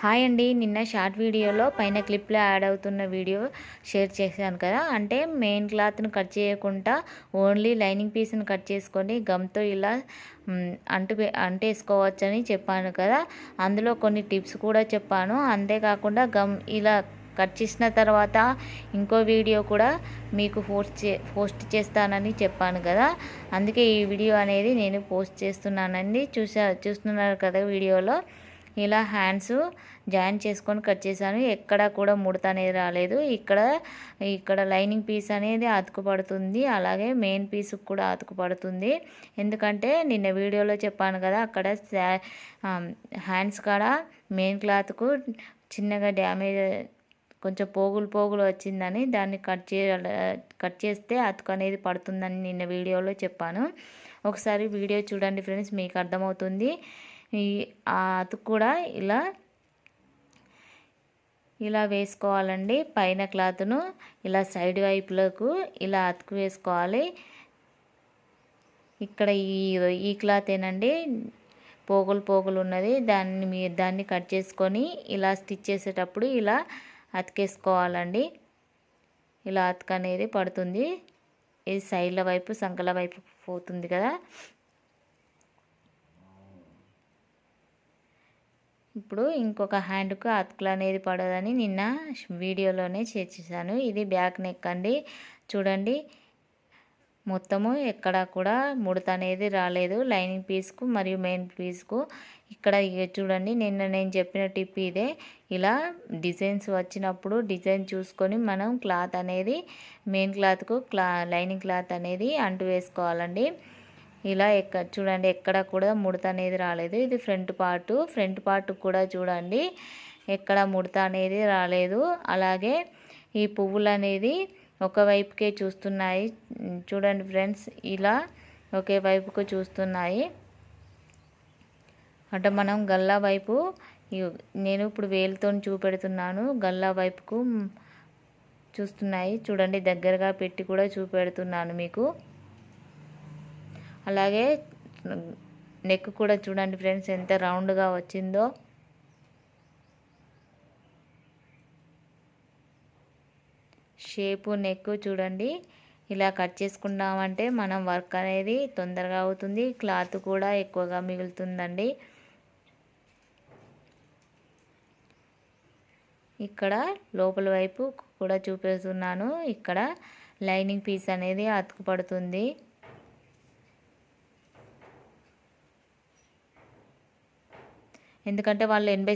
Hi అండి. నిన్న short వీడియోలో పైన క్లిప్లో యాడ్ అవుతున్న వీడియో షేర్ చేశాను కదా. అంటే మెయిన్ క్లాత్ను కట్ చేయకుండా ఓన్లీ లైనింగ్ పీస్ని కట్ చేసుకొని గమ్తో ఇలా అంటు అంటేసుకోవచ్చని చెప్పాను కదా. అందులో కొన్ని టిప్స్ కూడా చెప్పాను. అంతేకాకుండా గమ్ ఇలా కట్ చేసిన తర్వాత ఇంకో వీడియో కూడా మీకు పోస్ట్ చే పోస్ట్ చేస్తానని చెప్పాను కదా. అందుకే ఈ వీడియో అనేది నేను పోస్ట్ చేస్తున్నానండి. చూసా చూస్తున్నారు కదా వీడియోలో. ఇలా హ్యాండ్స్ జాయిన్ చేసుకొని కట్ చేశాను. ఎక్కడ కూడా ముడత అనేది రాలేదు. ఇక్కడ ఇక్కడ లైనింగ్ పీస్ అనేది అతుకుపడుతుంది. అలాగే మెయిన్ పీస్ కూడా అతుకుపడుతుంది. ఎందుకంటే నిన్న వీడియోలో చెప్పాను కదా అక్కడ హ్యాండ్స్ కాడ మెయిన్ క్లాత్కు చిన్నగా డ్యామేజ్ కొంచెం పోగులు పోగులు వచ్చిందని దాన్ని కట్ చే కట్ చేస్తే అతుకు అనేది పడుతుందని నిన్న వీడియోలో చెప్పాను. ఒకసారి వీడియో చూడండి ఫ్రెండ్స్ మీకు అర్థమవుతుంది. ఈ ఆ అతుకు కూడా ఇలా ఇలా వేసుకోవాలండి. పైన క్లాత్ను ఇలా సైడ్ వైపులకు ఇలా అతుకు వేసుకోవాలి. ఇక్కడ ఈ ఈ క్లాత్ ఏనండి పోగులు పోగులు ఉన్నది. దాన్ని మీ దాన్ని కట్ చేసుకొని ఇలా స్టిచ్ చేసేటప్పుడు ఇలా అతికేసుకోవాలండి ఇలా అతుక అనేది పడుతుంది. ఇది సైడ్ల వైపు సంకల వైపు పోతుంది కదా. ఇప్పుడు ఇంకొక హ్యాండ్కు అతుకులు అనేది పడదని నిన్న వీడియోలోనే చేర్చేసాను ఇది బ్యాక్ నెక్ అండి. చూడండి. మొత్తము ఎక్కడ కూడా ముడత అనేది రాలేదు. లైనింగ్ పీస్కు మరియు మెయిన్ పీస్కు. ఇక్కడ చూడండి. నిన్న నేను చెప్పిన టిప్ ఇదే. ఇలా డిజైన్స్ వచ్చినప్పుడు డిజైన్ చూసుకొని మనం క్లాత్ అనేది మెయిన్ క్లాత్కు క్లా లైనింగ్ క్లాత్ అనేది అంటు వేసుకోవాలండి. ఇలా ఎక్క చూడండి ఎక్కడ కూడా ముడత అనేది రాలేదు. ఇది ఫ్రంట్ పార్ట్. ఫ్రంట్ పార్ట్ కూడా చూడండి ఎక్కడ ముడత అనేది రాలేదు. అలాగే ఈ పువ్వులు అనేది ఒకవైపుకే చూస్తున్నాయి. చూడండి ఫ్రెండ్స్ ఇలా ఒకే వైపుకు చూస్తున్నాయి. అంటే మనం గల్లా వైపు నేను ఇప్పుడు వేలుతో చూపెడుతున్నాను. గల్లా వైపుకు చూస్తున్నాయి. చూడండి దగ్గరగా పెట్టి కూడా చూపెడుతున్నాను మీకు. అలాగే నెక్ కూడా చూడండి ఫ్రెండ్స్ ఎంత రౌండ్గా వచ్చిందో. షేపు నెక్ చూడండి. ఇలా కట్ చేసుకున్నామంటే మనం వర్క్ అనేది తొందరగా అవుతుంది. క్లాత్ కూడా ఎక్కువగా మిగులుతుందండి. ఇక్కడ లోపల వైపు కూడా చూపిస్తున్నాను. ఇక్కడ లైనింగ్ పీస్ అనేది అతుకుపడుతుంది. ఎందుకంటే వాళ్ళు ఎనభై